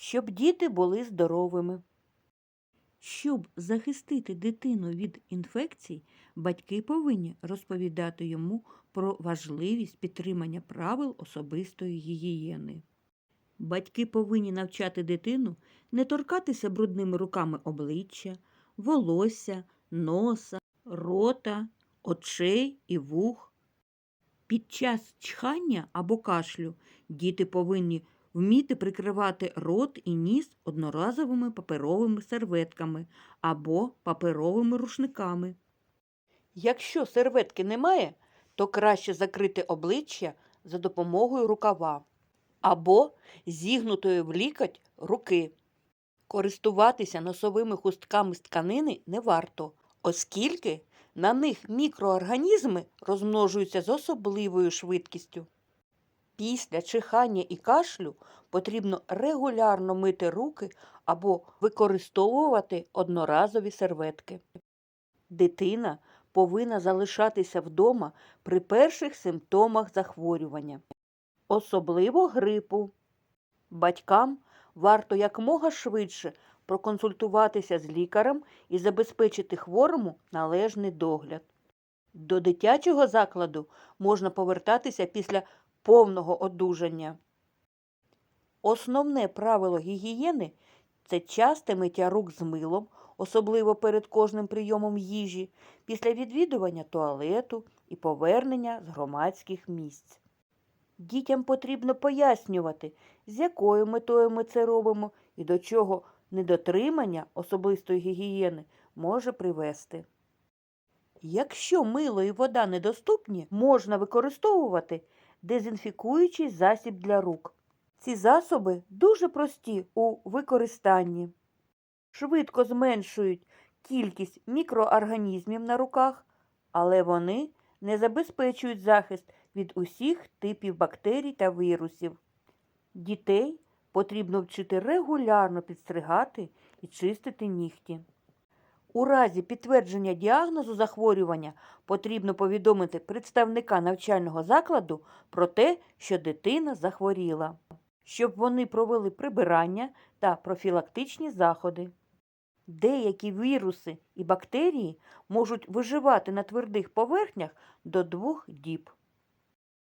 щоб діти були здоровими. Щоб захистити дитину від інфекцій, батьки повинні розповідати йому про важливість підтримання правил особистої гігієни. Батьки повинні навчати дитину не торкатися брудними руками обличчя, волосся, носа, рота, очей і вух. Під час чхання або кашлю діти повинні вміти прикривати рот і ніс одноразовими паперовими серветками або паперовими рушниками. Якщо серветки немає, то краще закрити обличчя за допомогою рукава або зігнутої в лікоть руки. Користуватися носовими хустками з тканини не варто, оскільки на них мікроорганізми розмножуються з особливою швидкістю. Після чихання і кашлю потрібно регулярно мити руки або використовувати одноразові серветки. Дитина повинна залишатися вдома при перших симптомах захворювання, особливо грипу. Батькам варто якмога швидше проконсультуватися з лікарем і забезпечити хворому належний догляд. До дитячого закладу можна повертатися після повного одужання. Основне правило гігієни це часте миття рук з милом, особливо перед кожним прийомом їжі, після відвідування туалету і повернення з громадських місць. Дітям потрібно пояснювати, з якою метою ми це робимо і до чого недотримання особистої гігієни може привести. Якщо мило і вода недоступні, можна використовувати дезінфікуючий засіб для рук. Ці засоби дуже прості у використанні, швидко зменшують кількість мікроорганізмів на руках, але вони не забезпечують захист від усіх типів бактерій та вірусів. Дітей потрібно вчити регулярно підстригати і чистити нігті. У разі підтвердження діагнозу захворювання потрібно повідомити представника навчального закладу про те, що дитина захворіла, щоб вони провели прибирання та профілактичні заходи. Деякі віруси і бактерії можуть виживати на твердих поверхнях до двох діб.